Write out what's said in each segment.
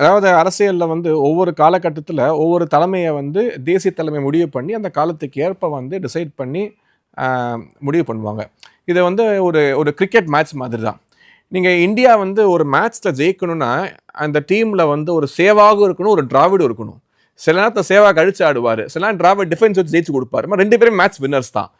அதாவது அரசியலில் வந்து ஒவ்வொரு காலகட்டத்தில் ஒவ்வொரு தலைமையை வந்து தேசிய தலைமை முடிவு பண்ணி அந்த காலத்துக்கு ஏற்ப வந்து டிசைட் பண்ணி முடிவு பண்ணுவாங்க. இதை வந்து ஒரு ஒரு கிரிக்கெட் மேட்ச் மாதிரி தான் நீங்கள் இந்தியா வந்து ஒரு மேட்ச்சில் ஜெயிக்கணும்னா அந்த டீமில் வந்து ஒரு சேவாகவும் இருக்கணும் ஒரு டிராவிடும் இருக்கணும். சில நேரத்தில் சேவா கழிச்சு ஆடுவார். சில நேரம் டிராவிட் டிஃபென்ஸ் வச்சு ஜெயிச்சு கொடுப்பாரு. ரெண்டு பேரும் மேட்ச் வின்னர்ஸ் தான்.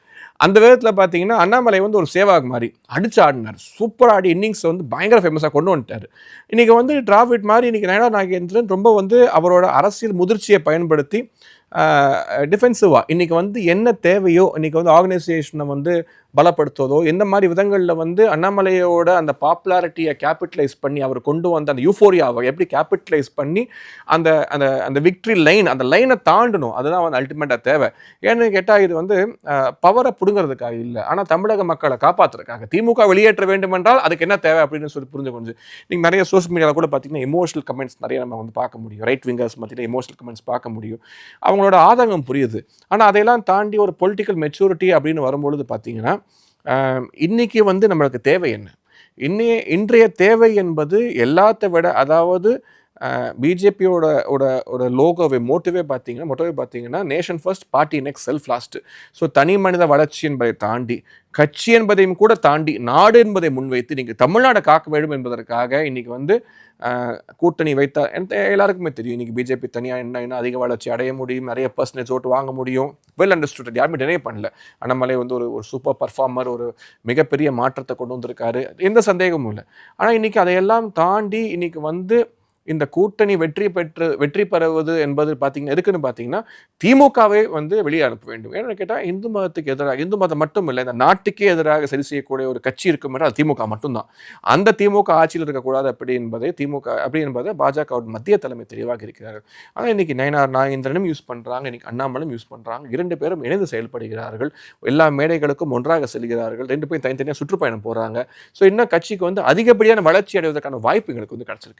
அந்த விதத்தில் பார்த்தீங்கன்னா அண்ணாமலை வந்து ஒரு சேவாக் மாதிரி. அடிச்சு ஆடினார். சூப்பராக ஆடி இன்னிங்ஸ் வந்து பயங்கர ஃபேமஸாக கொண்டு வந்துட்டார். இன்றைக்கி வந்து டிராஃபிட் மாதிரி இன்றைக்கி நயனா நாகேந்திரன் ரொம்ப வந்து அவரோட அரசியல் முதிர்ச்சியை பயன்படுத்தி டிஃபென்சிவாக இன்றைக்கி வந்து என்ன தேவையோ இன்றைக்கி வந்து ஆர்கனைசேஷனை வந்து பலப்படுத்துவதோ எந்த மாதிரி விதங்களில் வந்து அண்ணாமலையோட அந்த பாப்புலாரிட்டியை கேபிட்டலைஸ் பண்ணி அவர் கொண்டு வந்த அந்த யூஃபோரியாவை எப்படி கேபிட்டலைஸ் பண்ணி அந்த அந்த அந்த விக்ட்ரி லைன் அந்த லைனை தாண்டணும். அதுதான் வந்து அல்டிமேட்டாக தேவை. ஏன்னு கேட்டால் இது வந்து பவரை பிடுங்கிறதுக்காக இல்லை. ஆனால் தமிழக மக்களை காப்பாற்றுறதுக்காக திமுக வெளியேற்ற வேண்டும் என்றால் அதுக்கு என்ன தேவை அப்படின்னு சொல்லி புரிஞ்சு கொஞ்சம் நீங்கள் நிறைய சோஷியல் மீடியாவில் கூட பார்த்தீங்கன்னா எமோஷனல் கமெண்ட்ஸ் நிறைய நம்ம வந்து பார்க்க முடியும். ரைட் விங்கர்ஸ் மத்தியில் எமோஷனல் கமெண்ட்ஸ் பார்க்க முடியும். அவங்க அவங்களோட ஆதங்கம் புரியுது. ஆனால் அதையெல்லாம் தாண்டி ஒரு பொலிட்டிக்கல் மெச்சூரிட்டி அப்படின்னு வரும்பொழுது பார்த்தீங்கன்னா இன்றைக்கி வந்து நம்மளுக்கு தேவை என்ன? இன்னைய இன்றைய தேவை என்பது எல்லாத்த விட அதாவது பிஜேபியோட ஓட ஒரு லோகோவை மோட்டிவே பார்த்தீங்கன்னா மோட்டோவே பார்த்தீங்கன்னா nation first party next self last so தனி மனித வளர்ச்சி என்பதை தாண்டி கட்சி என்பதையும் கூட தாண்டி நாடு என்பதை முன்வைத்து நீங்கள் தமிழ்நாடை காக்க வேண்டும் என்பதற்காக இன்னைக்கு வந்து கூட்டணி வைத்தா எந்த- எல்லாருக்குமே தெரியும் இன்னைக்கு பிஜேபி தனியாக என்ன என்ன அதிக வளர்ச்சி அடைய முடியும் நிறைய பர்சன்டேஜ் ஓட்டு வாங்க முடியும். வெல் அண்டர்ஸ்டுட் யாருமே டினை பண்ணல. அண்ணாமலை வந்து ஒரு ஒரு சூப்பர் பர்ஃபார்மர் ஒரு மிகப்பெரிய மாற்றத்தை கொண்டு வந்திருக்காரு. எந்த சந்தேகமும் இல்லை. ஆனால் இன்னைக்கு அதையெல்லாம் தாண்டி இன்னைக்கு வந்து இந்த கூட்டணி வெற்றி பெற்று வெற்றி பெறுவது என்பது பார்த்தீங்கன்னா எதுக்குன்னு பார்த்தீங்கன்னா திமுகவை வந்து வெளியே அனுப்ப வேண்டும். ஏன்னு கேட்டால் இந்து மதத்துக்கு எதிராக இந்து மதம் மட்டும் இல்லை இந்த நாட்டுக்கே எதிராக சரி செய்யக்கூடிய ஒரு கட்சி இருக்கும் என்றால் திமுக மட்டும்தான். அந்த திமுக ஆட்சியில் இருக்கக்கூடாது அப்படி என்பதை திமுக அப்படி என்பதை பாஜகவோட மத்திய தலைமை தெளிவாக இருக்கிறார்கள். ஆனால் இன்னைக்கு நயனார் நாகேந்திரனும் யூஸ் பண்ணுறாங்க இன்னைக்கு அண்ணாமலும் யூஸ் பண்ணுறாங்க இரண்டு பேரும் இணைந்து செயல்படுகிறார்கள். எல்லா மேடைகளுக்கும் ஒன்றாக செல்கிறார்கள். ரெண்டு பேரும் தனித்தனியாக சுற்றுப்பயணம் போகிறாங்க ஸோ இன்னும் கட்சிக்கு வந்து அதிகப்படியான வளர்ச்சி அடைவதற்கான வாய்ப்பு எங்களுக்கு வந்து கிடச்சிருக்கு.